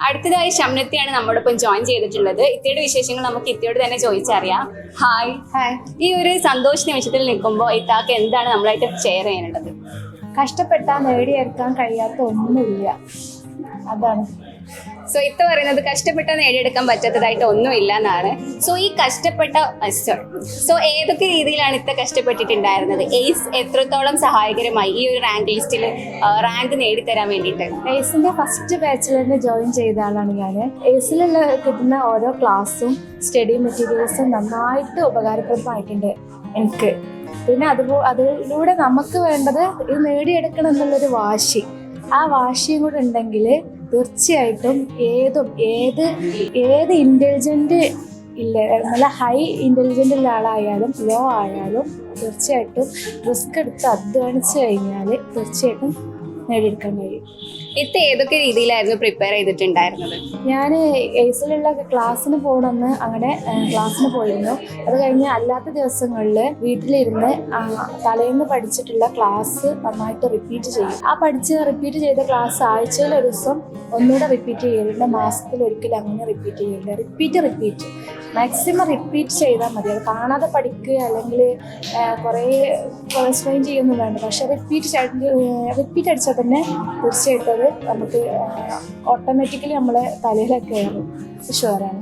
അടുത്തതായി ഷംനത്തിയാണ് നമ്മോടൊപ്പം ജോയിൻ ചെയ്തിട്ടുള്ളത്. ഇത്തയുടെ വിശേഷങ്ങൾ നമുക്ക് ഇത്തയോട് തന്നെ ചോദിച്ചറിയാം. ഹായ് ഹായ് ഈ ഒരു സന്തോഷ നിമിഷത്തിൽ നിൽക്കുമ്പോൾ ഇത്താക്ക് എന്താണ് നമ്മളായിട്ട് ഷെയർ ചെയ്യാനുള്ളത്? കഷ്ടപ്പെട്ടാൽ നേടിയെടുക്കാൻ കഴിയാത്ത ഒന്നുമില്ല. അതാണ്. സോ ഇത്ത പറയുന്നത് കഷ്ടപ്പെട്ട നേടിയെടുക്കാൻ പറ്റാത്തതായിട്ട് ഒന്നുമില്ല എന്നാണ് സോ ഈ കഷ്ടപ്പെട്ട സോ ഏതൊക്കെ രീതിയിലാണ് ഇത്ത കഷ്ടപ്പെട്ടിട്ടുണ്ടായിരുന്നത്? എയ്സ് എത്രത്തോളം സഹായകരമായി ഈ ഒരു റാങ്ക് ലിസ്റ്റിൽ റാങ്ക് നേടിത്തരാൻ വേണ്ടിയിട്ട്? എയ്സിന്റെ ഫസ്റ്റ് ബാച്ചിൽ തന്നെ ജോയിൻ ചെയ്ത ആളാണ് ഞാൻ എയ്സിലുള്ള കിട്ടുന്ന ഓരോ ക്ലാസ്സും സ്റ്റഡി മെറ്റീരിയൽസും നന്നായിട്ട് ഉപകാരപ്രദമായിട്ടുണ്ട് എനിക്ക്. പിന്നെ അതുപോ അതിലൂടെ നമുക്ക് വേണ്ടത് ഇത് നേടിയെടുക്കണം എന്നുള്ളൊരു വാശി. ആ വാശിയും കൂടെ ഉണ്ടെങ്കിൽ തീർച്ചയായിട്ടും ഏതും ഏത് ഏത് ഇന്റലിജന്റ് ഇല്ല നല്ല ഹൈ ഇന്റലിജന്റ് ഉള്ള ആളായാലും ലോ ആയാലും തീർച്ചയായിട്ടും റിസ്ക് എടുത്ത് അധ്വാനിച്ച് കഴിഞ്ഞാൽ തീർച്ചയായിട്ടും നേടിയെടുക്കാൻ കഴിയും. ഇത് ഏതൊക്കെ രീതിയിലായിരുന്നു പ്രിപ്പയർ ചെയ്തിട്ടുണ്ടായിരുന്നത്? ഞാൻ എയ്സിലുള്ള ക്ലാസ്സിന് പോകണമെന്ന് അങ്ങനെ ക്ലാസ്സിന് പോയിരുന്നു. അത് കഴിഞ്ഞ് അല്ലാത്ത ദിവസങ്ങളിൽ വീട്ടിലിരുന്ന് തലേന്ന് പഠിച്ചിട്ടുള്ള ക്ലാസ് നന്നായിട്ട് റിപ്പീറ്റ് ചെയ്യും. ആ പഠിച്ച് റിപ്പീറ്റ് ചെയ്ത ക്ലാസ് ആഴ്ചയിൽ ഒരു ദിവസം ഒന്നുകൂടെ റിപ്പീറ്റ് ചെയ്യലുണ്ട് മാസത്തിൽ ഒരിക്കലും അങ്ങനെ റിപ്പീറ്റ് ചെയ്യലുണ്ട് റിപ്പീറ്റ് റിപ്പീറ്റ് മാക്സിമം റിപ്പീറ്റ് ചെയ്താൽ മതി. അത് കാണാതെ പഠിക്കുക അല്ലെങ്കിൽ കുറേ സ്ട്രെയിൻ ചെയ്യുന്നതാണ് വേണ്ട പക്ഷെ റിപ്പീറ്റ് റിപ്പീറ്റ് അടിച്ചാൽ തന്നെ തീർച്ചയായിട്ടും അത് നമുക്ക് ഓട്ടോമാറ്റിക്കലി നമ്മളെ തലയിലൊക്കെ കയറും ഷുവറാണ്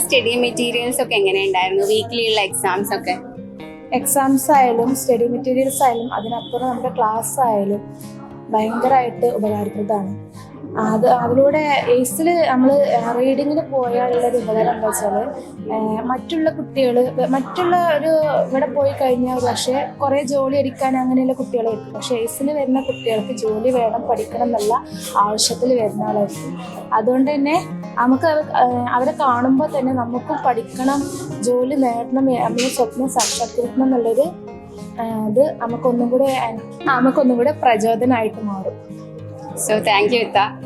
സ്റ്റഡി മെറ്റീരിയൽസ് ഒക്കെ എങ്ങനെയുണ്ടായിരുന്നു? വീക്ക്ലി ഉള്ള എക്സാംസ് ഒക്കെ. എക്സാംസ് ആയാലും സ്റ്റഡി മെറ്റീരിയൽസ് ആയാലും അതിനപ്പുറം നമ്മുടെ ക്ലാസ് ആയാലും ഭയങ്കരമായിട്ട് ഉപകാരപ്രദമാണ്. അത് അതിലൂടെ എയ്സിൽ നമ്മൾ റീഡിങ്ങിന് പോയാലുള്ളൊരു ഉപകാരം എന്താ വെച്ചാൽ മറ്റുള്ള കുട്ടികൾ മറ്റുള്ള ഒരു ഇവിടെ പോയി കഴിഞ്ഞാൽ പക്ഷേ കുറേ ജോലി അടിക്കാൻ അങ്ങനെയുള്ള കുട്ടികളെ കിട്ടും. പക്ഷേ എയ്സിൽ വരുന്ന കുട്ടികൾക്ക് ജോലി വേണം പഠിക്കണം എന്നുള്ള ആവശ്യത്തിൽ വരുന്ന ആളായിരിക്കും. അതുകൊണ്ട് തന്നെ നമുക്ക് അവരെ കാണുമ്പോൾ തന്നെ നമുക്കും പഠിക്കണം ജോലി നേടണം നമ്മുടെ സ്വപ്നം സാക്ഷാത്കരിക്കണം എന്നുള്ളൊരു ഇത് നമുക്കൊന്നും കൂടെ നമുക്കൊന്നും കൂടെ പ്രചോദനമായിട്ട് മാറും. സോ താങ്ക് യു ഇത്ത.